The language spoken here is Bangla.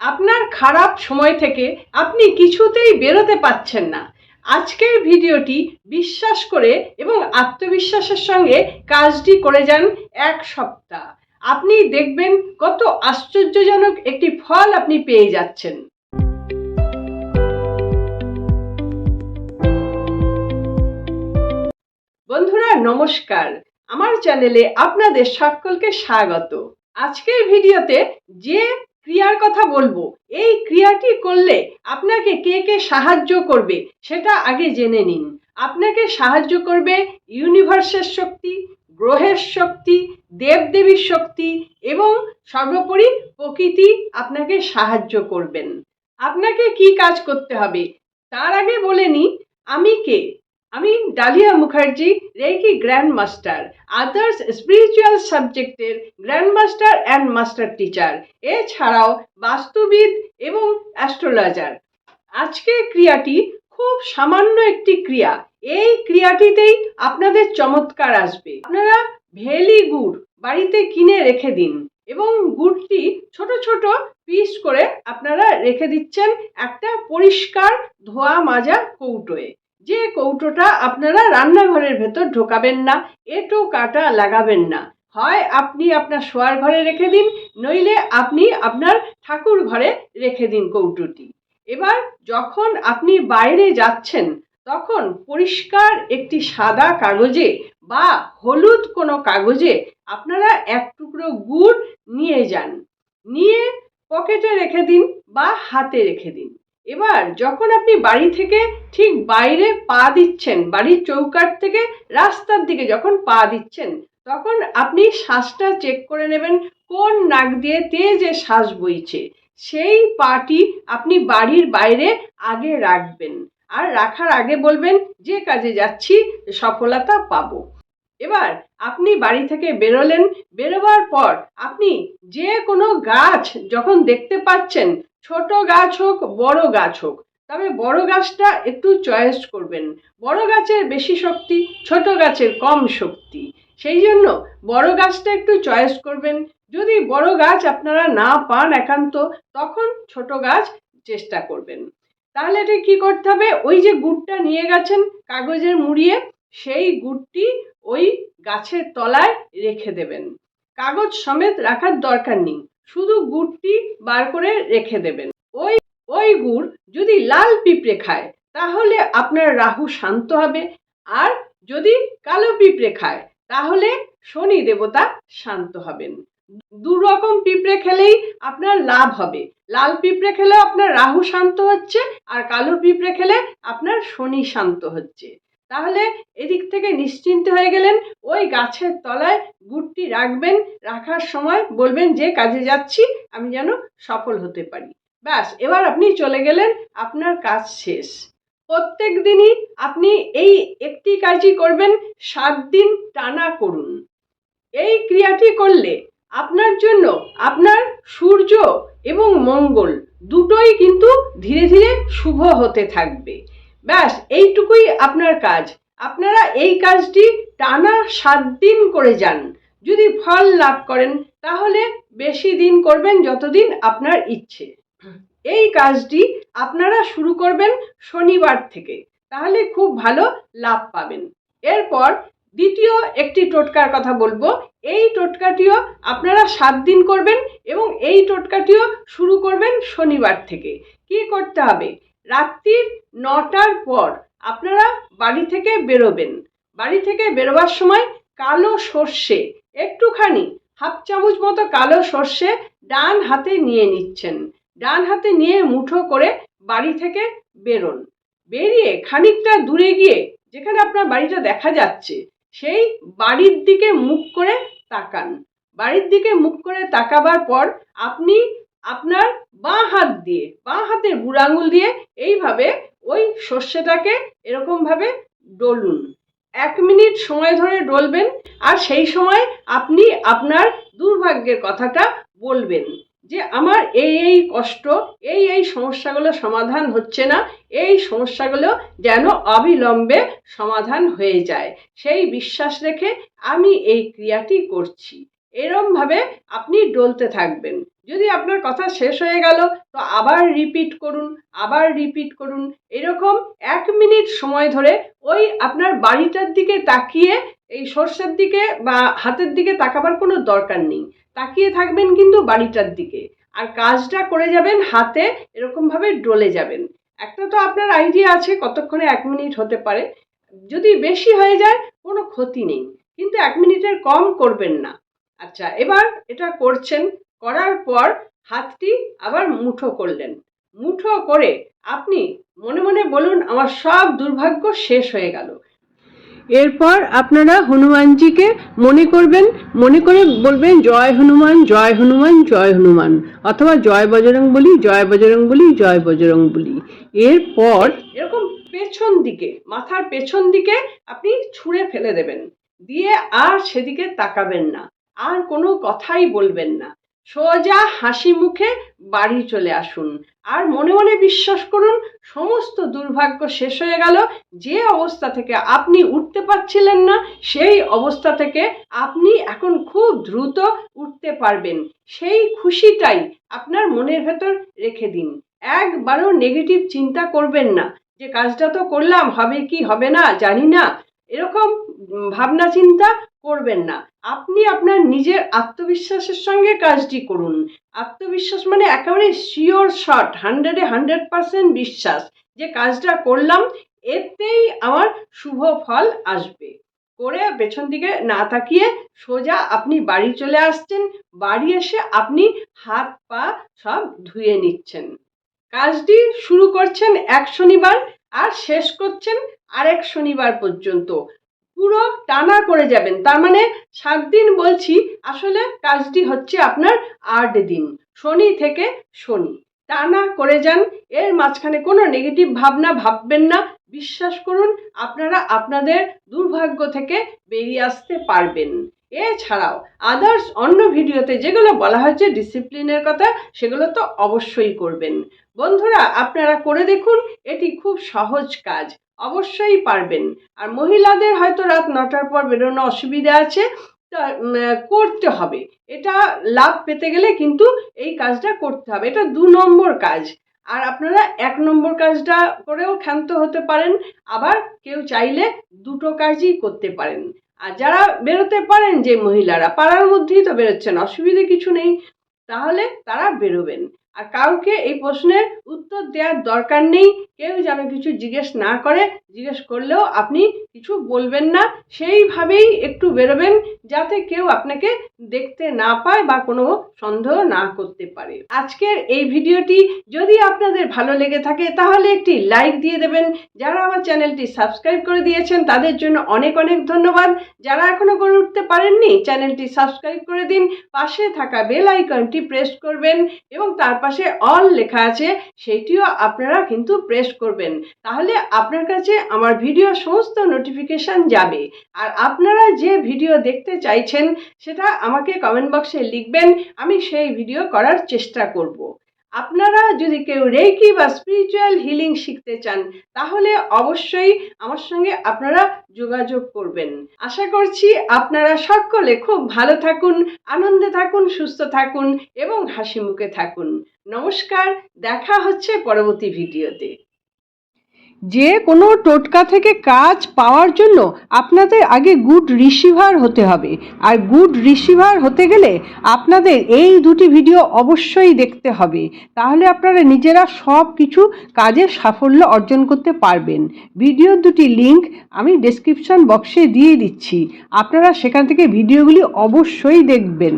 আপনার খারাপ সময় থেকে আপনি কিছুতেই বেরোতে পাচ্ছেন না। আজকের ভিডিওটি বিশ্বাস করে এবং আত্মবিশ্বাসের সঙ্গে কাজটি করে যান এক সপ্তাহ। আপনি দেখবেন কত আশ্চর্যজনক একটি ফল আপনি পেয়ে যাচ্ছেন। বন্ধুরা, নমস্কার। আমার চ্যানেলে আপনাদের সকলকে স্বাগত। আজকের ভিডিওতে যে ক্রিয়ার কথা বলব। এই ক্রিয়াটি করলে আপনাকে কে কে সাহায্য করবে সেটা আগে জেনে নিন। আপনাকে সাহায্য করবে ইউনিভার্সের শক্তি, গ্রহের শক্তি, দেবদেবীর শক্তি এবং সর্বোপরি প্রকৃতি আপনাকে সাহায্য করবেন। আপনাকে কি কাজ করতে হবে? তার আগে বলে নিই, আমি কে? আমি Dalia Mukherjee reiki grand master others spiritual সাবজেক্টের grand master and master teacher এছাড়াও বাস্তুবিদ এবং অ্যাস্ট্রোলজার আজকের ক্রিয়াটি খুব সামান্য একটি ক্রিয়া। এই ক্রিয়াটিতেই আপনাদের চমৎকার আসবে। আপনারা ভেলি গুড় বাড়িতে কিনে রেখে দিন এবং গুড়টি ছোট ছোট পিস করে আপনারা রেখে দিচ্ছেন একটা পরিষ্কার ধোয়া মাজা কৌটোয়। যে কৌটোটা আপনারা রান্নাঘরের ভেতর ঢোকাবেন না, এটো কাটা লাগাবেন না। হয় আপনি আপনার শোয়ার ঘরে রেখে দিন, নইলে আপনি আপনার ঠাকুর ঘরে রেখে দিন কৌটোটি। এবার যখন আপনি বাইরে যাচ্ছেন, তখন পরিষ্কার একটি সাদা কাগজে বা হলুদ কোনো কাগজে আপনারা এক টুকরো গুড় নিয়ে যান। নিয়ে পকেটে রেখে দিন বা হাতে রেখে দিন। এবার যখন আপনি বাড়ি থেকে ঠিক বাইরে পা দিচ্ছেন, বাড়ির চৌকাট থেকে রাস্তার দিকে যখন পা দিচ্ছেন, তখন আপনি শ্বাসটা চেক করে নেবেন, কোন নাক দিয়ে তেজে শ্বাস বইছে। সেই পাটি আপনি বাড়ির বাইরে আগে রাখবেন আর রাখার আগে বলবেন, যে কাজে যাচ্ছি, সফলতা পাবো। এবার আপনি বাড়ি থেকে বেরোলেন, বেরোবার পর আপনি যে কোনো গাছ যখন দেখতে পাচ্ছেন ছোট গাছ হোক, বড় গাছ হোক, তবে বড় গাছটা একটু চয়েস করবেন। বড় গাছের বেশি শক্তি, ছোট গাছের কম শক্তি। সেই জন্য বড় গাছটা একটু চয়েস করবেন। যদি বড় গাছ আপনারা না পান একান্ত, তখন ছোট গাছ চেষ্টা করবেন। তাহলে এটা কি করতে হবে? ওই যে গুড়টা নিয়ে গেছেন কাগজের মুড়িয়ে, সেই গুড়টি ওই গাছের তলায় রেখে দেবেন। কাগজ সমেত রাখার দরকার নেই। শুধু গুড়টি বার করে রেখে দেবেন। ওই ওই গুড় যদি লাল পিঁপড়ে খায়, তাহলে আপনার রাহু শান্ত হবে। আর যদি কালো পিঁপড়ে খায়, তাহলে শনি দেবতা শান্ত হবেন। দু রকম পিঁপড়ে খেলেই আপনার লাভ হবে। লাল পিঁপড়ে খেলেও আপনার রাহু শান্ত হচ্ছে, আর কালো পিঁপড়ে খেলে আপনার শনি শান্ত হচ্ছে। তাহলে এদিক থেকে নিশ্চিন্ত হয়ে গেলেন, ওই গাছের তলায় গুড়টি রাখবেন, রাখার সময় বলবেন যে কাজে যাচ্ছি, আমি যেন সফল হতে পারি। ব্যাস, এবার আপনি চলে গেলেন, আপনার কাজ শেষ। প্রত্যেক দিনই আপনি এই একটি কাজই করবেন, সাত দিন টানা করুন। এই ক্রিয়াটি করলে আপনার জন্য আপনার সূর্য এবং মঙ্গল দুটোই কিন্তু ধীরে ধীরে শুভ হতে থাকবে। ব্যাস, এইটুকুই আপনার কাজ। আপনারা এই কাজটি টানা সাত দিন করে যান। যদি ফল লাভ করেন, তাহলে বেশি দিন করবেন যতদিন আপনার ইচ্ছে। এই কাজটি আপনারা শুরু করবেন শনিবার থেকে। তাহলে খুব ভালো লাভ পাবেন। এরপর দ্বিতীয় একটি টোটকার কথা বলব। এই টোটকাটিও আপনারা সাত দিন করবেন এবং এই টোটকাটিও শুরু করবেন শনিবার থেকে। কি করতে হবে? রাত্রির নটার পর আপনারা বাড়ি থেকে বেরোবেন। বাড়ি থেকে বেরোবার সময় কালো সর্ষে, একটুখানি হাফ চামচ মতো কালো সর্ষে ডান হাতে নিয়ে নিচ্ছেন। ডান হাতে নিয়ে মুঠো করে বাড়ি থেকে বেরোন। বেরিয়ে খানিকটা দূরে গিয়ে যেখানে আপনার বাড়িটা দেখা যাচ্ছে, সেই বাড়ির দিকে মুখ করে তাকান। বাড়ির দিকে মুখ করে তাকাবার পর আপনি আপনার বাঁ হাত দিয়ে, বাঁ হাতের বুড়ো আঙুল দিয়ে এইভাবে ওই সর্ষেটাকে এরকমভাবে ডলুন। এক মিনিট সময় ধরে ডলবেন আর সেই সময় আপনি আপনার দুর্ভাগ্যের কথাটা বলবেন যে আমার এই এই কষ্ট, এই এই সমস্যাগুলো সমাধান হচ্ছে না, এই সমস্যাগুলো যেন অবিলম্বে সমাধান হয়ে যায়। সেই বিশ্বাস রেখে আমি এই ক্রিয়াটি করছি। এরমভাবে আপনি ডলতে থাকবেন। যদি আপনার কথা শেষ হয়ে গেল, তো আবার রিপিট করুন, আবার রিপিট করুন। এরকম এক মিনিট সময় ধরে ওই আপনার বাড়িটার দিকে তাকিয়ে, এই সর্ষের দিকে বা হাতের দিকে তাকাবার কোনো দরকার নেই। তাকিয়ে থাকবেন কিন্তু বাড়িটার দিকে। আর কাজটা করে যাবেন হাতে, এরকমভাবে ডলে যাবেন। একটা তো আপনার আইডিয়া আছে, কতক্ষণে এক মিনিট হতে পারে। যদি বেশি হয়ে যায়, কোনো ক্ষতি নেই। কিন্তু এক মিনিটের কম করবেন না। আচ্ছা এবার এটা করছেন, করার পর হাতটি আবার মুঠো করলেন। মুঠো করে আপনি মনে মনে বলুন, আমার সব দুর্ভাগ্য শেষ হয়ে গেল। এরপর আপনারা হনুমানজিকে মনে করবেন, মনে করে বলবেন, জয় হনুমান জয় হনুমান জয় হনুমান। অথবা, জয় বজরং বলি, জয় বজরং বলি, জয় বজরং বলি। এরপর এরকম পেছন দিকে, মাথার পেছন দিকে আপনি ছুঁড়ে ফেলে দেবেন। দিয়ে আর সেদিকে তাকাবেন না। আর কোনো কথাই বলবেন না। সোজা হাসি মুখে বাড়ি চলে আসুন। আর মনে মনে বিশ্বাস করুন, সমস্ত দুর্ভাগ্য শেষ হয়ে গেল। যে অবস্থা থেকে আপনি উঠতে পারছিলেন না, সেই অবস্থা থেকে আপনি এখন খুব দ্রুত উঠতে পারবেন। সেই খুশিটাই আপনার মনের ভেতর রেখে দিন। একবারও নেগেটিভ চিন্তা করবেন না। যে কাজটা তো করলাম, হবে কি, হবে না, জানি না। এরকম ভাবনা চিন্তা করবেন না। আপনি আপনার নিজের আত্মবিশ্বাসের সঙ্গে কাজটি করুন। আত্মবিশ্বাস মানে একেবারে শিওর শট হান্ড্রেডে হান্ড্রেড পার্সেন্ট বিশ্বাস যে কাজটা করলাম, এতেই আমার শুভ ফল আসবে। করে পেছন দিকে না তাকিয়ে সোজা আপনি বাড়ি চলে আসছেন, বাড়ি এসে আপনি হাত পা সব ধুয়ে নিচ্ছেন। কাজটি শুরু করছেন এক শনিবার আর শেষ করছেন আরেক শনিবার পর্যন্ত। পুরো টানা করে যাবেন। তার মানে সাত দিন বলছি, আসলে কাজটি হচ্ছে আপনার আট দিন, শনি থেকে শনি। টানা করে যান, এর মাঝখানে কোনো নেগেটিভ ভাবনা ভাববেন না। বিশ্বাস করুন, আপনারা আপনাদের দুর্ভাগ্য থেকে বেরিয়ে আসতে পারবেন। এছাড়াও আদার্স অন্য ভিডিওতে যেগুলো বলা হয়েছে ডিসিপ্লিনের কথা, সেগুলো তো অবশ্যই করবেন। বন্ধুরা, আপনারা করে দেখুন, এটি খুব সহজ কাজ, অবশ্যই পারবেন। আর মহিলাদের হয়তো রাত নটার পর বেরোনো অসুবিধা আছে করতে হবে। এটা লাভ পেতে গেলে কিন্তু এই কাজটা করতে হবে। এটা দু নম্বর কাজ। আর আপনারা এক নম্বর কাজটা করেও ক্ষান্ত হতে পারেন, আবার কেউ চাইলে দুটো কাজই করতে পারেন। আর যারা বেরোতে পারেন যে মহিলারা, পাড়ার মধ্যেই তো বেরোচ্ছেন, অসুবিধে কিছু নেই, তাহলে তারা বেরোবেন। আর কাউকে এই প্রশ্নের উত্তর দেওয়ার দরকার নেই। কেউ যেন কিছু জিজ্ঞেস না করে, জিজ্ঞেস করলেও আপনি কিছু বলবেন না। সেইভাবেই একটু বেরোবেন, যাতে কেউ আপনাকে দেখতে না পায় বা কোনো সন্দেহ না করতে পারে। আজকের এই ভিডিওটি যদি আপনাদের ভালো লেগে থাকে, তাহলে একটি লাইক দিয়ে দেবেন। যারা আমার চ্যানেলটি সাবস্ক্রাইব করে দিয়েছেন, তাদের জন্য অনেক অনেক ধন্যবাদ। যারা এখনও করে উঠতে পারেননি, চ্যানেলটি সাবস্ক্রাইব করে দিন। পাশে থাকা বেল আইকনটি প্রেস করবেন এবং তার পাশে অল লেখা আছে সেটিও আপনারা কিন্তু প্রেস করবেন। তাহলে আপনার কাছে আমার ভিডিও সমস্ত নোটিফিকেশান যাবে। আর আপনারা যে ভিডিও দেখতে চাইছেন, সেটা আমাকে কমেন্ট বক্সে লিখবেন, আমি সেই ভিডিও করার চেষ্টা করব। আপনারা যদি কেউ রেকি বা স্পিরিচুয়াল হিলিং শিখতে চান, তাহলে অবশ্যই আমার সঙ্গে আপনারা যোগাযোগ করবেন। আশা করছি আপনারা সকলে খুব ভালো থাকুন, আনন্দে থাকুন, সুস্থ থাকুন, এবং হাসি মুখে থাকুন। নমস্কার, দেখা হচ্ছে পরবর্তী ভিডিওতে। যে কোনো টোটকা থেকে কাজ পাওয়ার জন্য আপনাদের আগে গুড রিসিভার হতে হবে। আর গুড রিসিভার হতে গেলে আপনাদের এই দুটি ভিডিও অবশ্যই দেখতে হবে। তাহলে আপনারা নিজেরা সব কিছু কাজে সাফল্য অর্জন করতে পারবেন। ভিডিওর দুটি লিংক আমি ডেসক্রিপশন বক্সে দিয়ে দিচ্ছি। আপনারা সেখান থেকে ভিডিওগুলি অবশ্যই দেখবেন।